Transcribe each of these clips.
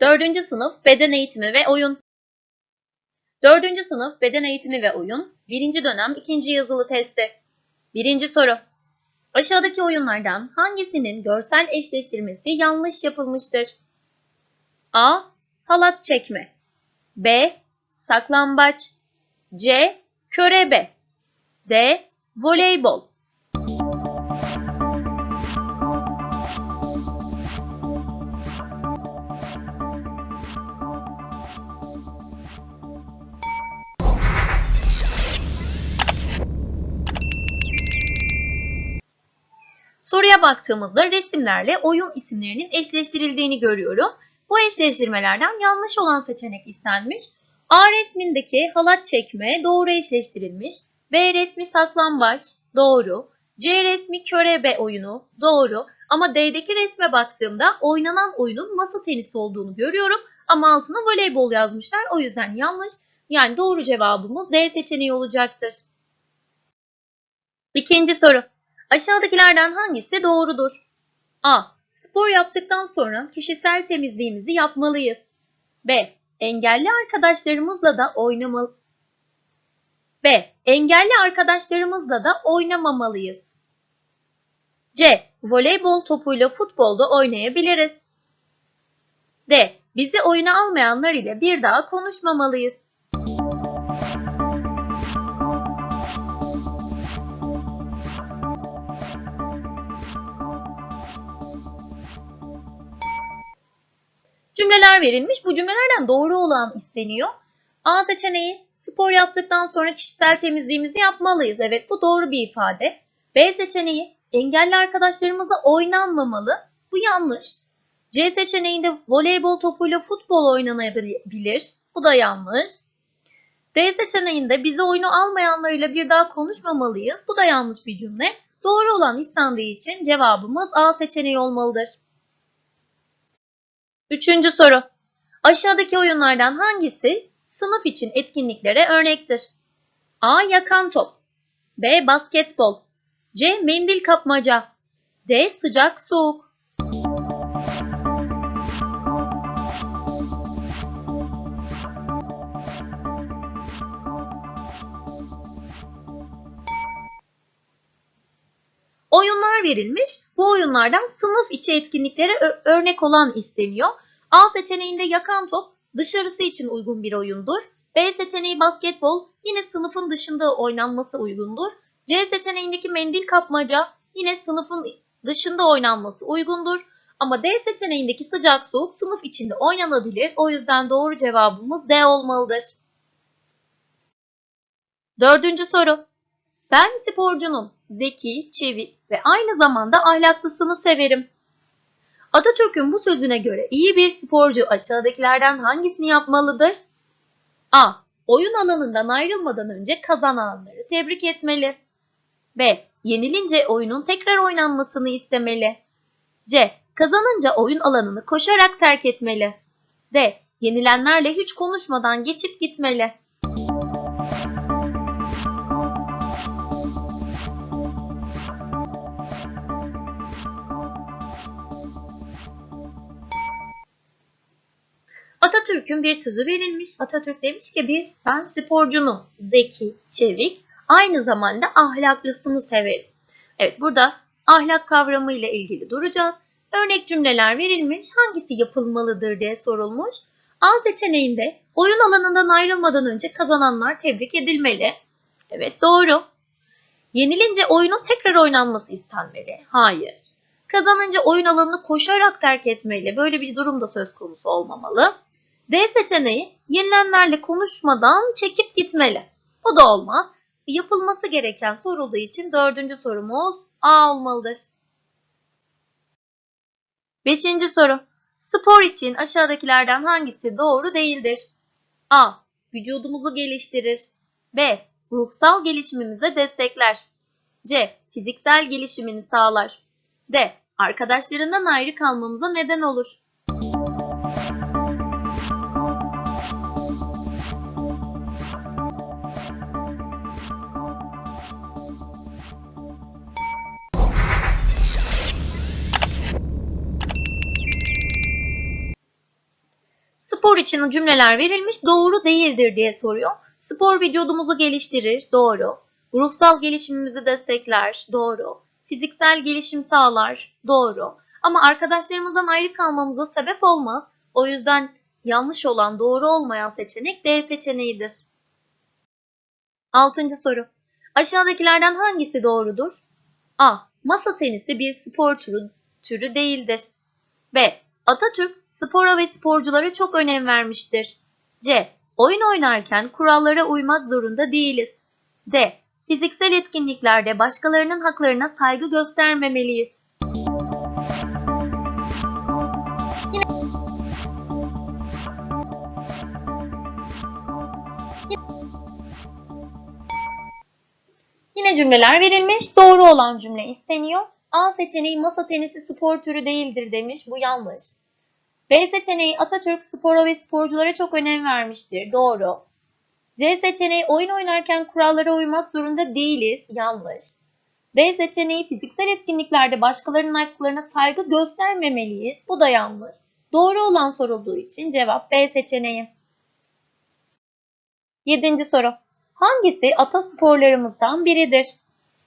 4. sınıf beden eğitimi ve oyun. 4. sınıf beden eğitimi ve oyun 1. dönem 2. yazılı testi. 1. soru. Aşağıdaki oyunlardan hangisinin görsel eşleştirmesi yanlış yapılmıştır? A. Halat çekme B. Saklambaç C. Körebe D. Voleybol Soruya baktığımızda resimlerle oyun isimlerinin eşleştirildiğini görüyorum. Bu eşleştirmelerden yanlış olan seçenek istenmiş. A resmindeki halat çekme doğru eşleştirilmiş. B resmi saklambaç doğru. C resmi körebe oyunu doğru. Ama D'deki resme baktığımda oynanan oyunun masa tenisi olduğunu görüyorum. Ama altına voleybol yazmışlar. O yüzden yanlış. Yani doğru cevabımız D seçeneği olacaktır. İkinci soru. Aşağıdakilerden hangisi doğrudur? A. Spor yaptıktan sonra kişisel temizliğimizi yapmalıyız. B. Engelli arkadaşlarımızla da oynamalı. B. Engelli arkadaşlarımızla da oynamamalıyız. C. Voleybol topuyla futbolda oynayabiliriz. D. Bizi oyuna almayanlar ile bir daha konuşmamalıyız. Cümleler verilmiş. Bu cümlelerden doğru olan isteniyor. A seçeneği spor yaptıktan sonra kişisel temizliğimizi yapmalıyız. Evet bu doğru bir ifade. B seçeneği engelli arkadaşlarımızla oynanmamalı. Bu yanlış. C seçeneğinde voleybol topuyla futbol oynanabilir. Bu da yanlış. D seçeneğinde bizi oyunu almayanlarıyla bir daha konuşmamalıyız. Bu da yanlış bir cümle. Doğru olan istendiği için cevabımız A seçeneği olmalıdır. Üçüncü soru. Aşağıdaki oyunlardan hangisi sınıf için etkinliklere örnektir? A. Yakan top B. Basketbol C. Mendil kapmaca D. Sıcak soğuk Oyunlar verilmiş. Bu oyunlardan sınıf içi etkinliklere örnek olan isteniyor. A seçeneğinde yakan top dışarısı için uygun bir oyundur. B seçeneği basketbol yine sınıfın dışında oynanması uygundur. C seçeneğindeki mendil kapmaca yine sınıfın dışında oynanması uygundur. Ama D seçeneğindeki sıcak soğuk sınıf içinde oynanabilir. O yüzden doğru cevabımız D olmalıdır. Dördüncü soru. Ben sporcunun zeki, çevik ve aynı zamanda ahlaklısını severim. Atatürk'ün bu sözüne göre iyi bir sporcu aşağıdakilerden hangisini yapmalıdır? A. Oyun alanından ayrılmadan önce kazananları tebrik etmeli. B. Yenilince oyunun tekrar oynanmasını istemeli. C. Kazanınca oyun alanını koşarak terk etmeli. D. Yenilenlerle hiç konuşmadan geçip gitmeli. Atatürk'ün bir sözü verilmiş. Atatürk demiş ki bir ben sporcunun zeki, çevik, aynı zamanda ahlaklısını severim. Evet burada ahlak kavramı ile ilgili duracağız. Örnek cümleler verilmiş. Hangisi yapılmalıdır diye sorulmuş. A seçeneğinde oyun alanından ayrılmadan önce kazananlar tebrik edilmeli. Evet doğru. Yenilince oyunun tekrar oynanması istenmeli. Hayır. Kazanınca oyun alanını koşarak terk etmeli. Böyle bir durum da söz konusu olmamalı. D seçeneği yenilenlerle konuşmadan çekip gitmeli. Bu da olmaz. Yapılması gereken sorulduğu için dördüncü sorumuz A olmalıdır. Beşinci soru. Spor için aşağıdakilerden hangisi doğru değildir? A. Vücudumuzu geliştirir. B. Ruhsal gelişimimize destekler. C. Fiziksel gelişimini sağlar. D. Arkadaşlarından ayrı kalmamıza neden olur. Spor için cümleler verilmiş doğru değildir diye soruyor. Spor vücudumuzu geliştirir. Doğru. Ruhsal gelişimimizi destekler. Doğru. Fiziksel gelişim sağlar. Doğru. Ama arkadaşlarımızdan ayrı kalmamıza sebep olmaz. O yüzden yanlış olan doğru olmayan seçenek D seçeneğidir. Altıncı soru. Aşağıdakilerden hangisi doğrudur? A. Masa tenisi bir spor türü, türü değildir. B. Atatürk spora ve sporculara çok önem vermiştir. C. Oyun oynarken kurallara uymak zorunda değiliz. D. Fiziksel etkinliklerde başkalarının haklarına saygı göstermemeliyiz. Yine cümleler verilmiş. Doğru olan cümle isteniyor. A seçeneği masa tenisi spor türü değildir demiş. Bu yanlış. B seçeneği Atatürk spora ve sporculara çok önem vermiştir. Doğru. C seçeneği oyun oynarken kurallara uymak zorunda değiliz. Yanlış. D seçeneği fiziksel etkinliklerde başkalarının haklarına saygı göstermemeliyiz. Bu da yanlış. Doğru olan sorulduğu için cevap B seçeneği. Yedinci soru. Hangisi atasporlarımızdan biridir?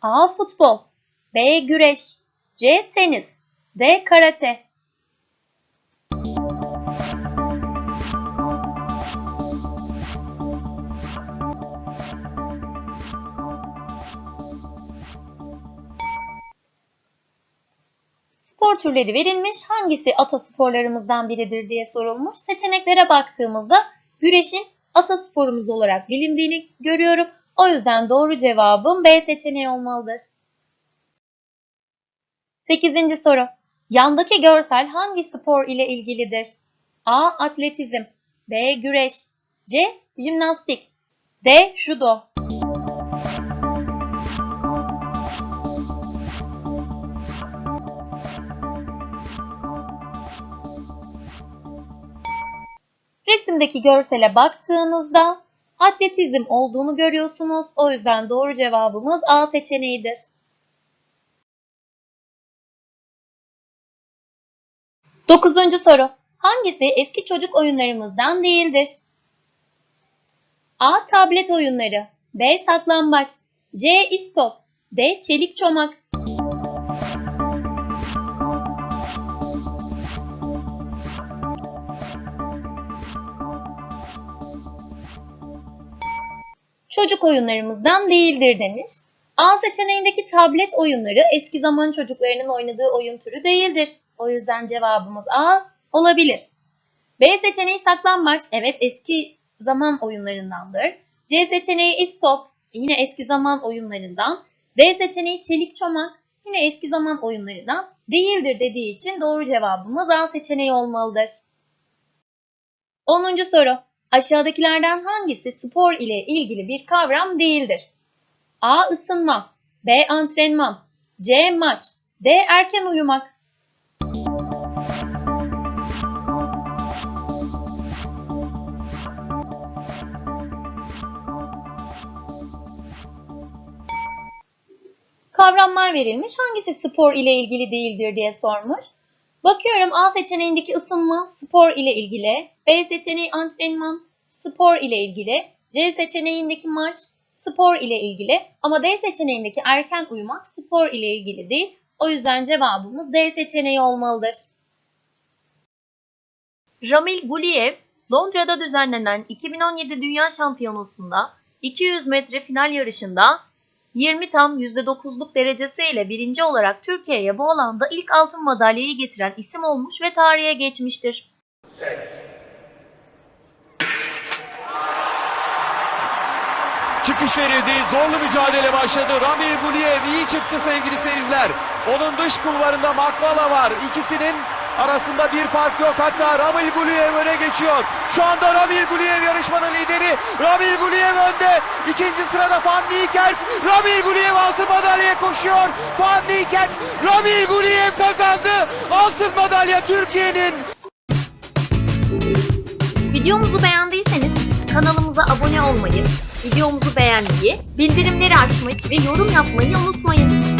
A. Futbol B. Güreş C. Tenis D. Karate türleri verilmiş, hangisi atasporlarımızdan biridir diye sorulmuş. Seçeneklere baktığımızda güreşin atasporumuz olarak bilindiğini görüyorum. O yüzden doğru cevabım B seçeneği olmalıdır. 8. soru. Yandaki görsel hangi spor ile ilgilidir? A. Atletizm B. Güreş C. Jimnastik D. Judo Resimdeki görsele baktığınızda atletizm olduğunu görüyorsunuz. O yüzden doğru cevabımız A seçeneğidir. Dokuzuncu soru. Hangisi eski çocuk oyunlarımızdan değildir? A. Tablet oyunları B. Saklambaç C. İstop D. Çelik çomak çocuk oyunlarımızdan değildir demiş. A seçeneğindeki tablet oyunları eski zaman çocuklarının oynadığı oyun türü değildir. O yüzden cevabımız A olabilir. B seçeneği saklambaç. Evet eski zaman oyunlarındandır. C seçeneği istop. Yine eski zaman oyunlarından. D seçeneği çelik çomak. Yine eski zaman oyunlarından değildir dediği için doğru cevabımız A seçeneği olmalıdır. 10. soru. Aşağıdakilerden hangisi spor ile ilgili bir kavram değildir? A. Isınma B. Antrenman C. Maç D. Erken uyumak Kavramlar verilmiş. Hangisi spor ile ilgili değildir diye sormuş. Bakıyorum A seçeneğindeki ısınma spor ile ilgili, B seçeneği antrenman spor ile ilgili, C seçeneğindeki maç spor ile ilgili ama D seçeneğindeki erken uyumak spor ile ilgili değil. O yüzden cevabımız D seçeneği olmalıdır. Ramil Guliyev, Londra'da düzenlenen 2017 Dünya Şampiyonası'nda 200 metre final yarışında 20 tam %9'luk derecesiyle birinci olarak Türkiye'ye bu alanda ilk altın madalyayı getiren isim olmuş ve tarihe geçmiştir. Çıkış verildi. Zorlu mücadele başladı. Ramil Guliyev iyi çıktı sevgili seyirciler. Onun dış kulvarında Makvala var. İkisinin arasında bir fark yok. Hatta Ramil Guliyev öne geçiyor. Şu anda Ramil Guliyev yarışmanın lideri. Ramil Guliyev önde. İkinci sırada Van Niekerk. Ramil Guliyev altın madalyaya koşuyor. Van Niekerk. Ramil Guliyev kazandı. Altın madalya Türkiye'nin. Videomuzu beğendiyseniz kanalımıza abone olmayı, videomuzu beğenmeyi, bildirimleri açmayı ve yorum yapmayı unutmayın.